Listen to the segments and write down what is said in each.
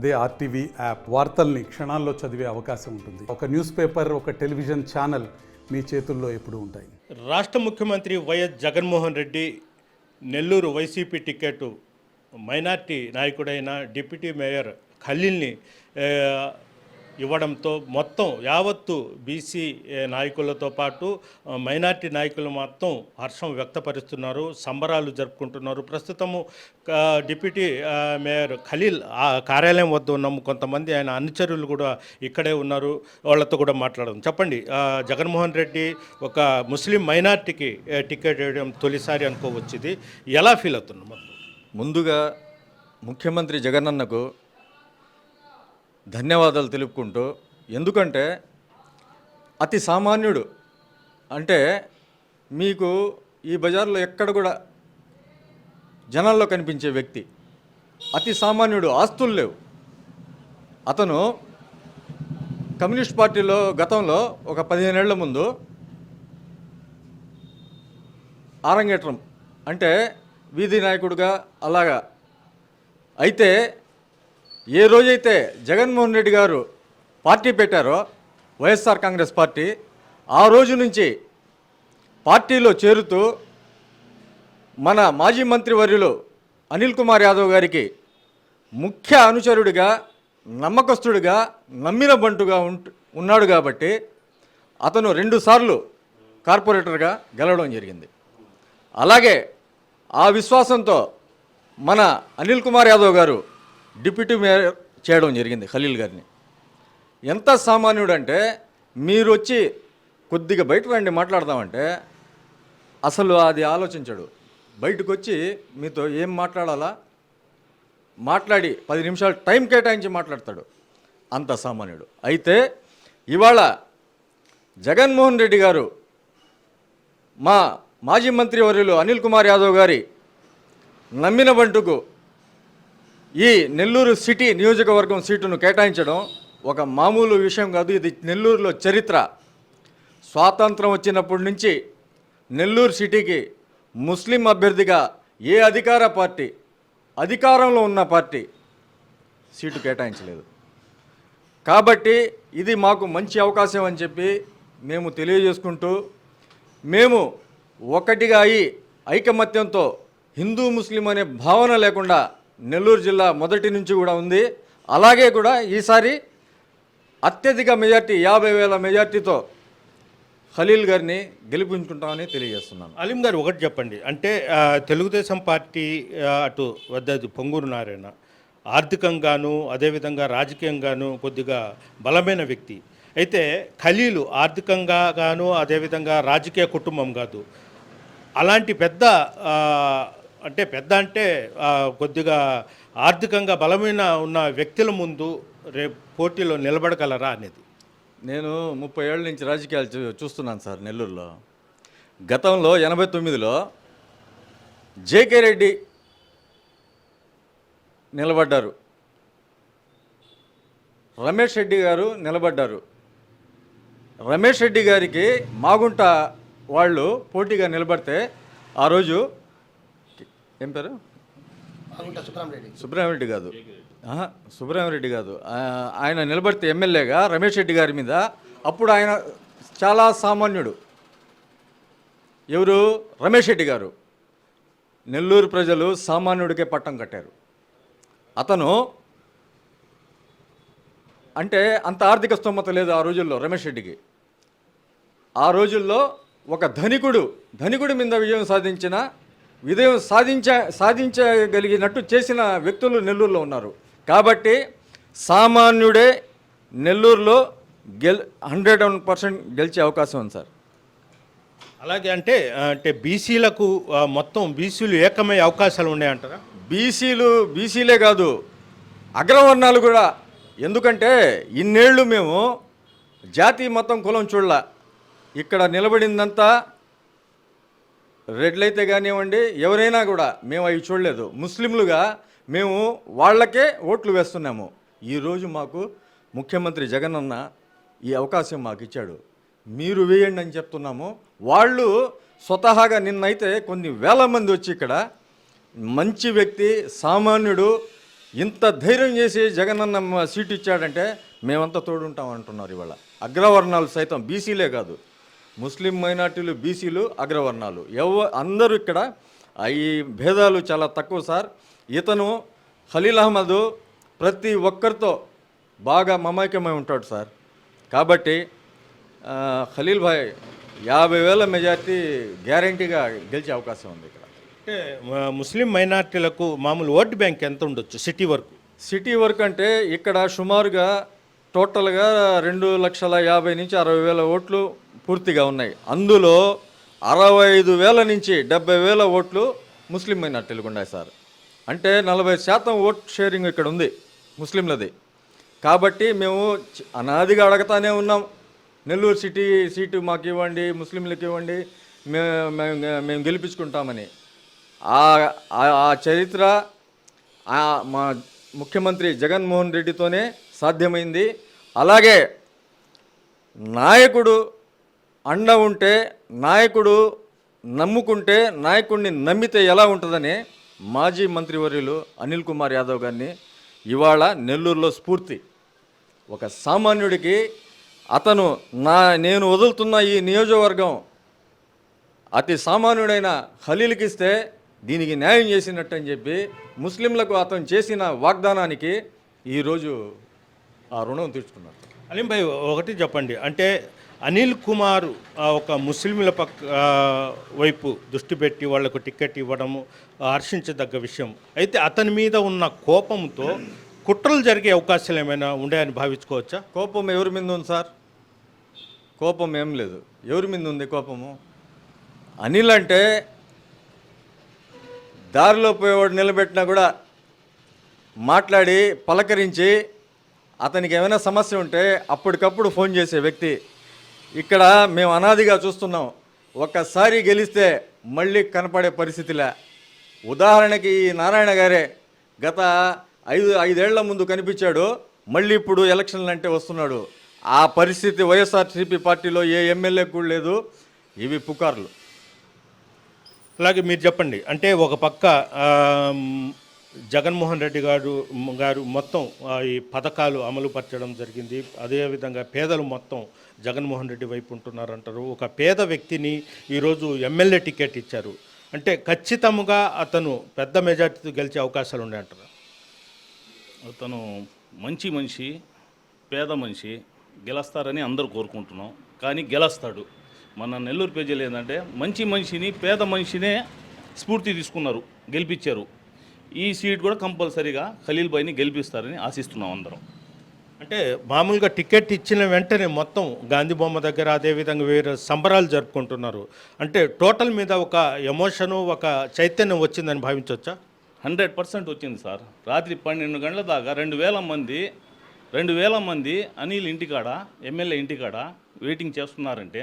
అదే RTV app వార్తల్ని క్షణాల్లో చదివే అవకాశం ఉంటుంది. ఒక న్యూస్ పేపర్ ఒక టెలివిజన్ ఛానల్ మీ చేతుల్లో ఎప్పుడు ఉంటాయి. రాష్ట్ర ముఖ్యమంత్రి YS Jaganmohan Reddy Nellore YCP ticket minority నాయకుడైన డిప్యూటీ మేయర్ ఖలీల్ని ఇవ్వడంతో మొత్తం యావత్తు బీసీ నాయకులతో పాటు మైనార్టీ నాయకులు మొత్తం హర్షం వ్యక్తపరుస్తున్నారు సంబరాలు జరుపుకుంటున్నారు. ప్రస్తుతము డిప్యూటీ మేయర్ ఖలీల్ ఆ కార్యాలయం వద్ద ఉన్నాము కొంతమంది ఆయన అనుచరులు కూడా ఇక్కడే ఉన్నారు. వాళ్ళతో కూడా మాట్లాడడం చెప్పండి జగన్మోహన్ రెడ్డి ఒక ముస్లిం మైనార్టీకి టికెట్ వేయడం తొలిసారి అనుకోవచ్చింది. ఎలా ఫీల్ అవుతున్నాం ముందుగా ముఖ్యమంత్రి జగనన్నకు ధన్యవాదాలు తెలుపుకుంటూ ఎందుకంటే అతి సామాన్యుడు. అంటే మీకు ఈ బజార్లో ఎక్కడ కూడా జనాల్లో కనిపించే వ్యక్తి. అతి సామాన్యుడు ఆస్తులు లేవు. అతను కమ్యూనిస్ట్ పార్టీలో గతంలో ఒక పదిహేనేళ్ళ ముందు ఆరంగేట్రం అంటే వీధి నాయకుడుగా అలాగా. అయితే ఏ రోజైతే జగన్మోహన్ రెడ్డి గారు పార్టీ పెట్టారో వైఎస్ఆర్ కాంగ్రెస్ పార్టీ ఆ రోజు నుంచి పార్టీలో చేరుతూ మన మాజీ మంత్రి వర్యులు అనిల్ కుమార్ యాదవ్ గారికి ముఖ్య అనుచరుడిగా నమ్మకస్తుడిగా నమ్మిన బంటుగా ఉన్నాడు కాబట్టి అతను రెండుసార్లు కార్పొరేటర్గా గెలవడం జరిగింది. అలాగే ఆ విశ్వాసంతో మన అనిల్ కుమార్ యాదవ్ గారు డిప్యూటీ మేయర్ చేయడం జరిగింది ఖలీల్ గారిని. ఎంత సామాన్యుడు అంటే మీరు వచ్చి కొద్దిగా బయట రండి మాట్లాడదామంటే అసలు అది ఆలోచించడు. బయటకు వచ్చి మీతో ఏం మాట్లాడాలా? మాట్లాడి పది నిమిషాలు టైం కేటాయించి మాట్లాడతాడు. అంత సామాన్యుడు. అయితే ఇవాళ జగన్మోహన్ రెడ్డి గారు మా మాజీ మంత్రి వర్యులు అనిల్ కుమార్ యాదవ్ గారి నమ్మిన బంటుకు ఈ నెల్లూరు సిటీ నియోజకవర్గం సీటును కేటాయించడం ఒక మామూలు విషయం కాదు. ఇది నెల్లూరులో చరిత్ర. స్వాతంత్రం వచ్చినప్పటి నుంచి నెల్లూరు సిటీకి ముస్లిం అభ్యర్థిగా ఏ అధికార పార్టీ అధికారంలో ఉన్న పార్టీ సీటు కేటాయించలేదు. కాబట్టి ఇది మాకు మంచి అవకాశం అని చెప్పి మేము తెలియజేసుకుంటూ మేము ఒకటిగా అయి ఐకమత్యంతో హిందూ ముస్లిం అనే భావన లేకుండా నెల్లూరు జిల్లా మొదటి నుంచి కూడా ఉంది. అలాగే కూడా ఈసారి అత్యధిక మెజార్టీ యాభై వేల మెజార్టీతో ఖలీల్ గారిని గెలిపించుకుంటామని తెలియజేస్తున్నాను. అలీం గారు ఒకటి చెప్పండి. అంటే తెలుగుదేశం పార్టీ అటు వద్ద పొంగూరు నారాయణ ఆర్థికంగాను అదేవిధంగా రాజకీయంగాను కొద్దిగా బలమైన వ్యక్తి. అయితే ఖలీలు ఆర్థికంగా గాను అదేవిధంగా రాజకీయ కుటుంబం కాదు. అలాంటి పెద్ద అంటే పెద్ద అంటే కొద్దిగా ఆర్థికంగా బలమైన ఉన్న వ్యక్తుల ముందు రేపు పోటీలో నిలబడగలరా అనేది? నేను ముప్పై ఏళ్ళ నుంచి రాజకీయాలు చూ- చూస్తున్నాను సార్ నెల్లూరులో. గతంలో ఎనభై తొమ్మిదిలో జేకే రెడ్డి నిలబడ్డారు. రమేష్ రెడ్డి గారు నిలబడ్డారు. రమేష్ రెడ్డి గారికి మాగుంట వాళ్ళు పోటీగా నిలబడితే ఆ రోజు ఏం పేరు? సుబ్రహ్మరెడ్డి. కాదు. సుబ్రహ్మరెడ్డి కాదు. ఆయన నిలబడితే ఎమ్మెల్యేగా రమేష్ రెడ్డి గారి మీద. అప్పుడు ఆయన చాలా సామాన్యుడు. ఎవరు? రమేష్ రెడ్డి గారు. నెల్లూరు ప్రజలు సామాన్యుడికే పట్టం కట్టారు. అతను అంటే అంత ఆర్థిక స్తోమత లేదు ఆ రోజుల్లో రమేష్ రెడ్డికి. ఆ రోజుల్లో ఒక ధనికుడు ధనికుడి మీద విజయం సాధించిన విజయం సాధించ సాధించగలిగినట్టు చేసిన వ్యక్తులు నెల్లూరులో ఉన్నారు. కాబట్టి సామాన్యుడే నెల్లూరులో గెల్ హండ్రెడ్ వన్ పర్సెంట్ గెలిచే అవకాశం ఉంది సార్. అలాగే అంటే అంటే బీసీలకు మొత్తం బీసీలు ఏకమయ్యే అవకాశాలు ఉన్నాయంటారా? బీసీలు బీసీలే కాదు అగ్రవర్ణాలు కూడా. ఎందుకంటే ఇన్నేళ్ళు మేము జాతి మతం కులం చూడల. ఇక్కడ నిలబడిందంతా రెడ్లైతే కానివ్వండి ఎవరైనా కూడా మేము అవి చూడలేదు. ముస్లింలుగా మేము వాళ్ళకే ఓట్లు వేస్తున్నాము. ఈరోజు మాకు ముఖ్యమంత్రి జగనన్న ఈ అవకాశం మాకు ఇచ్చాడు. మీరు వేయండి అని చెప్తున్నాము. వాళ్ళు స్వతహాగా నిన్నైతే కొన్ని వేల మంది వచ్చి ఇక్కడ మంచి వ్యక్తి సామాన్యుడు ఇంత ధైర్యం చేసి జగనన్న మ- సీటు ఇచ్చాడంటే మేమంతా తోడుంటాం అంటున్నారు ఇవాళ. అగ్రవర్ణాలు సైతం బీసీలే కాదు. ముస్లిం మైనార్టీలు బీసీలు అగ్రవర్ణాలు. ఎవ అందరూ ఇక్కడ ఈ భేదాలు చాలా తక్కువ సార్. ఇతను ఖలీల్ అహ్మద్ ప్రతి ఒక్కరితో బాగా మమైకమై ఉంటాడు సార్. కాబట్టి ఖలీల్ భాయ్ యాభై వేల మెజార్టీ గ్యారంటీగా గెలిచే అవకాశం ఉంది ఇక్కడ. అంటే ముస్లిం మైనార్టీలకు మామూలు ఓటు బ్యాంక్ ఎంత ఉండొచ్చు సిటీ వరకు? సిటీ వర్క్ అంటే ఇక్కడ సుమారుగా టోటల్గా రెండు లక్షల యాభై నుంచి అరవై వేల ఓట్లు పూర్తిగా ఉన్నాయి. అందులో అరవై ఐదు వేల నుంచి డెబ్బై వేల ఓట్లు ముస్లిం మైనార్టీలకు ఉన్నాయి సార్. అంటే నలభై శాతం ఓట్ షేరింగ్ ఇక్కడ ఉంది ముస్లింలది. కాబట్టి మేము అనాదిగా అడగతానే ఉన్నాం. నెల్లూరు సిటీ సీటు మాకు ఇవ్వండి ముస్లింలకు ఇవ్వండి మేము మేము మేము గెలిపించుకుంటామని. ఆ ఆ- చరిత్ర మా ముఖ్యమంత్రి జగన్మోహన్ రెడ్డితోనే సాధ్యమైంది. అలాగే నాయకుడు అండ ఉంటే నాయకుడు నమ్ముకుంటే నాయకుడిని నమ్మితే ఎలా ఉంటుందని మాజీ మంత్రివర్యులు అనిల్ కుమార్ యాదవ్ గారిని ఇవాళ నెల్లూరులో స్ఫూర్తి. ఒక సామాన్యుడికి అతను నా నేను వదులుతున్న ఈ నియోజకవర్గం అతి సామాన్యుడైన ఖలీల్కి ఇస్తే దీనికి న్యాయం చేసినట్టు అని చెప్పి ముస్లింలకు అతను చేసిన వాగ్దానానికి ఈరోజు ఆ రుణం తీర్చుకున్నారు. అలీం భాయ్ ఒకటి చెప్పండి. అంటే అనిల్ కుమార్ ఆ, ఒక ముస్లింల పక్క వైపు దృష్టి పెట్టి వాళ్ళకు టికెట్ ఇవ్వడము హర్షించదగ్గ విషయం. అయితే అతని మీద ఉన్న కోపంతో కుట్రలు జరిగే అవకాశాలు ఏమైనా ఉన్నాయని భావించుకోవచ్చా? కోపం ఎవరి మీద ఉంది సార్? కోపం ఏం లేదు. ఎవరి మీద ఉంది కోపము? అనిల్ అంటే దారిలో పోయేవాడు నిలబెట్టినా కూడా మాట్లాడి పలకరించి అతనికి ఏమైనా సమస్య ఉంటే అప్పటికప్పుడు ఫోన్ చేసే వ్యక్తి ఇక్కడ మేము అనాదిగా చూస్తున్నాం. ఒక్కసారి గెలిస్తే మళ్ళీ కనపడే పరిస్థితిలా. ఉదాహరణకి ఈ నారాయణ గారే గత ఐదు ఐదేళ్ళ ముందు కనిపించాడు. మళ్ళీ ఇప్పుడు ఎలక్షన్లు అంటే వస్తున్నాడు. ఆ పరిస్థితి వైఎస్ఆర్సీపీ పార్టీలో ఏ ఎమ్మెల్యే కూడా లేదు. ఇవి పుకార్లు. అలాగే మీరు చెప్పండి. అంటే ఒక పక్క జగన్మోహన్ రెడ్డి గారు గారు మొత్తం ఈ పథకాలు అమలు పరచడం జరిగింది. అదేవిధంగా పేదలు మొత్తం జగన్మోహన్ రెడ్డి వైపు ఉంటున్నారంటారు. ఒక పేద వ్యక్తిని ఈరోజు ఎమ్మెల్యే టికెట్ ఇచ్చారు. అంటే ఖచ్చితంగా అతను పెద్ద మెజార్టీతో గెలిచే అవకాశాలు ఉన్నాయంటారు? అతను మంచి మనిషి పేద మనిషి గెలుస్తారని అందరూ కోరుకుంటున్నాం. కానీ గెలుస్తాడు. మన నెల్లూరు పేజీలు ఏంటంటే మంచి మనిషిని పేద మనిషినే స్ఫూర్తి తీసుకున్నారు గెలిపించారు. ఈ సీట్ కూడా కంపల్సరీగా ఖలీల్ భాయ్ని గెలిపిస్తారని ఆశిస్తున్నాం అందరం. అంటే మామూలుగా టికెట్ ఇచ్చిన వెంటనే మొత్తం గాంధీ బొమ్మ దగ్గర అదేవిధంగా వేరే సంబరాలు జరుపుకుంటున్నారు. అంటే టోటల్ మీద ఒక ఎమోషను ఒక చైతన్యం వచ్చిందని భావించవచ్చా? హండ్రెడ్ పర్సెంట్ వచ్చింది సార్. రాత్రి పన్నెండు గంటల దాకా రెండు వేల మంది రెండు వేల మంది అనిల్ ఇంటికాడ ఎమ్మెల్యే ఇంటికాడ వెయిటింగ్ చేస్తున్నారంటే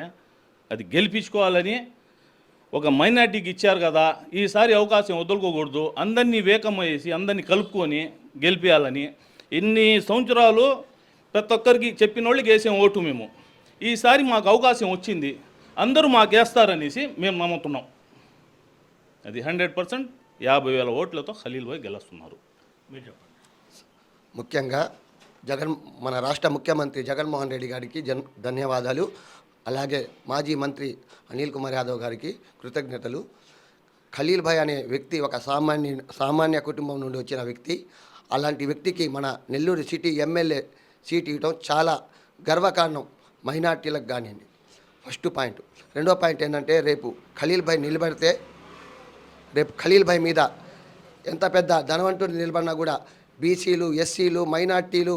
అది గెలిపించుకోవాలని ఒక మైనార్టీకి ఇచ్చారు కదా ఈసారి అవకాశం వదులుకోకూడదు. అందరినీ వేకమ్మ వేసి అందరినీ కలుపుకొని గెలిపించాలని ఇన్ని సంవత్సరాలు ప్రతి ఒక్కరికి చెప్పిన వాళ్ళకి వేసాం ఓటు మేము. ఈసారి మాకు అవకాశం వచ్చింది. అందరూ మాకు వేస్తారనేసి మేము నమ్ముతున్నాం. అది హండ్రెడ్ పర్సెంట్ యాభై వేల ఓట్లతో ఖలీల్ భాయ్ గెలుస్తున్నారు. మీరు చెప్పండి. ముఖ్యంగా జగన్ మన రాష్ట్ర ముఖ్యమంత్రి జగన్మోహన్ రెడ్డి గారికి జన్ ధన్యవాదాలు. అలాగే మాజీ మంత్రి అనిల్ కుమార్ యాదవ్ గారికి కృతజ్ఞతలు. ఖలీల్ భాయ్ అనే వ్యక్తి ఒక సామాన్య సామాన్య కుటుంబం నుండి వచ్చిన వ్యక్తి. అలాంటి వ్యక్తికి మన నెల్లూరు సిటీ ఎమ్మెల్యే సీట్ ఇవ్వడం చాలా గర్వకారణం మైనార్టీలకు కానివ్వండి. First point. రెండో పాయింట్ ఏంటంటే రేపు ఖలీల్ భాయ్ నిలబడితే రేపు ఖలీల్ భాయ్ మీద ఎంత పెద్ద ధనవంతుడు నిలబడినా కూడా బీసీలు ఎస్సీలు మైనార్టీలు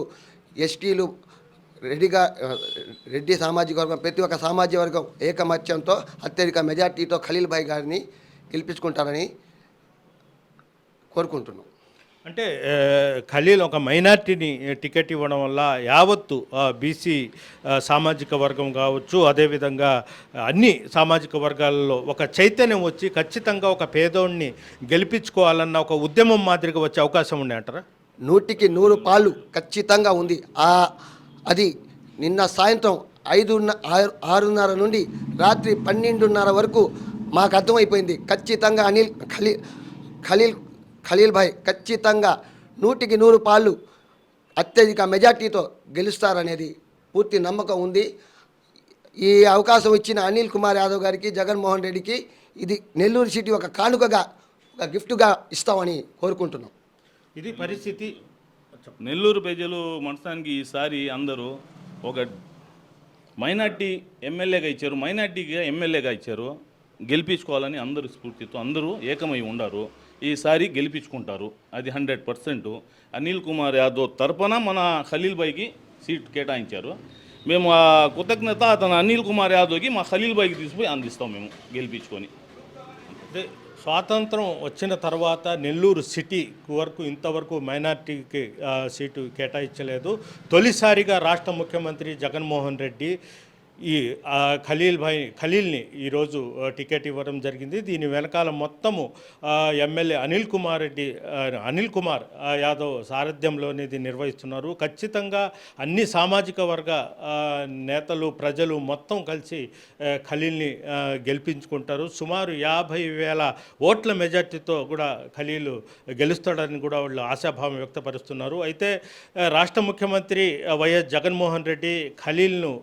ఎస్టీలు రెడ్డిగా రెడ్డి సామాజిక వర్గం ప్రతి ఒక్క సామాజిక వర్గం ఏకమత్యంతో అత్యధిక మెజార్టీతో ఖలీల్ భాయ్ గారిని గెలిపించుకుంటారని కోరుకుంటున్నాం. అంటే ఖలీల్ ఒక మైనార్టీని టికెట్ ఇవ్వడం వల్ల యావత్తు బీసీ సామాజిక వర్గం కావచ్చు అదేవిధంగా అన్ని సామాజిక వర్గాలలో ఒక చైతన్యం వచ్చి ఖచ్చితంగా ఒక పేదోడిని గెలిపించుకోవాలన్న ఒక ఉద్యమం మాదిరిగా వచ్చే అవకాశం ఉన్నాయి అంటారా? నూటికి నూరు పాలు ఖచ్చితంగా ఉంది. అది నిన్న సాయంత్రం ఐదు ఆరున్నర నుండి రాత్రి పన్నెండున్నర వరకు మాకు అర్థమైపోయింది. ఖచ్చితంగా అనిల్ ఖలీల్ ఖలీల్ ఖలీల్ భాయ్ ఖచ్చితంగా నూటికి నూరు పాళ్ళు అత్యధిక మెజార్టీతో గెలుస్తారనేది పూర్తి నమ్మకం ఉంది. ఈ అవకాశం ఇచ్చిన అనిల్ కుమార్ యాదవ్ గారికి జగన్మోహన్ రెడ్డికి ఇది నెల్లూరు సిటీ ఒక కానుకగా ఒక గిఫ్ట్గా ఇస్తామని కోరుకుంటున్నాం. ఇది పరిస్థితి. నెల్లూరు ప్రజలు మనసానికి ఈసారి అందరూ ఒక మైనార్టీ ఎమ్మెల్యేగా ఇచ్చారు మైనార్టీగా ఎమ్మెల్యేగా ఇచ్చారు. గెలిపించుకోవాలని అందరూ స్ఫూర్తితో అందరూ ఏకమై ఉండారు. ఈసారి గెలిపించుకుంటారు. అది హండ్రెడ్ పర్సెంట్. అనిల్ కుమార్ యాదవ్ తరపున మన ఖలీల్ బాయ్కి సీట్ కేటాయించారు. మేము ఆ కృతజ్ఞత అతను అనిల్ కుమార్ యాదవ్కి మా ఖలీల్ బాయ్కి తీసుకుపోయి అందిస్తాం మేము గెలిపించుకొని. అంటే స్వాతంత్రం వచ్చిన తర్వాత నెల్లూరు సిటీ వరకు ఇంతవరకు మైనార్టీకి సీటు కేటాయించలేదు. తొలిసారిగా రాష్ట్ర ముఖ్యమంత్రి జగన్మోహన్ రెడ్డి ఈ ఖలీల్ భాయ్ ఖలీల్ని ఈరోజు టికెట్ ఇవ్వడం జరిగింది. దీని వెనకాల మొత్తము ఎమ్మెల్యే అనిల్ కుమార్ రెడ్డి అనిల్ కుమార్ యాదవ్ సారథ్యంలోనే ఇది నిర్వహిస్తున్నారు. ఖచ్చితంగా అన్ని సామాజిక వర్గ నేతలు ప్రజలు మొత్తం కలిసి ఖలీల్ని గెలిపించుకుంటారు. సుమారు యాభై వేల ఓట్ల మెజార్టీతో కూడా ఖలీలు గెలుస్తాడని కూడా వాళ్ళు ఆశాభావం వ్యక్తపరుస్తున్నారు. అయితే రాష్ట్ర ముఖ్యమంత్రి వైఎస్ జగన్మోహన్ రెడ్డి ఖలీల్ను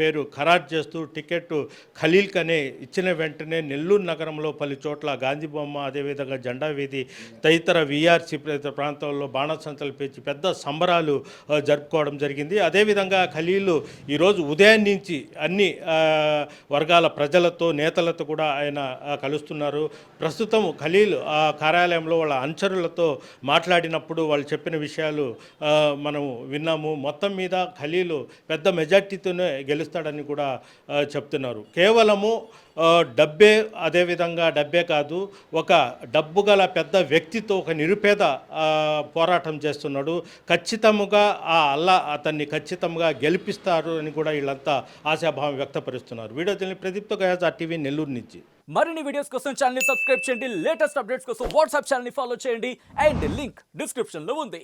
పేరు ఖరారు చేస్తూ టికెట్ ఖలీల్కి అనే ఇచ్చిన వెంటనే నెల్లూరు నగరంలో పలు చోట్ల గాంధీ బొమ్మ అదేవిధంగా జెండా వీధి తదితర విఆర్సి ప్రాంతాల్లో బాణసంచలు పేర్చి పెద్ద సంబరాలు జరుపుకోవడం జరిగింది. అదేవిధంగా ఖలీలు ఈరోజు ఉదయం నుంచి అన్ని వర్గాల ప్రజలతో నేతలతో కూడా ఆయన కలుస్తున్నారు. ప్రస్తుతం ఖలీల్ ఆ కార్యాలయంలో వాళ్ళ అనుచరులతో మాట్లాడినప్పుడు వాళ్ళు చెప్పిన విషయాలు మనము మనం విన్నాము. మొత్తం మీద ఖలీలు పెద్ద మెజార్టీతోనే గెలుస్తాడని కూడా చెప్తున్నారు. కేవలము డబ్బే అదేవిధంగా డబ్బే కాదు ఒక డబ్బు గల పెద్ద వ్యక్తితో ఒక నిరుపేద పోరాటం చేస్తున్నాడు. ఖచ్చితంగా ఆ అల్లా అతన్ని ఖచ్చితంగా గెలిపిస్తారు అని కూడా వీళ్ళంతా ఆశాభావం వ్యక్తపరుస్తున్నారు. వీడియో తెలియని ప్రదీప్తో గయాజ్ టీవీ నెల్లూరు నుంచి. మరిన్ని వీడియోస్ కోసం ఛానల్ సబ్స్క్రైబ్ చేయండి. లేటెస్ట్ అప్డేట్స్ కోసం వాట్సాప్ ఛానల్ ఫాలో చేయండి. అండ్ లింక్ డిస్క్రిప్షన్లో ఉంది.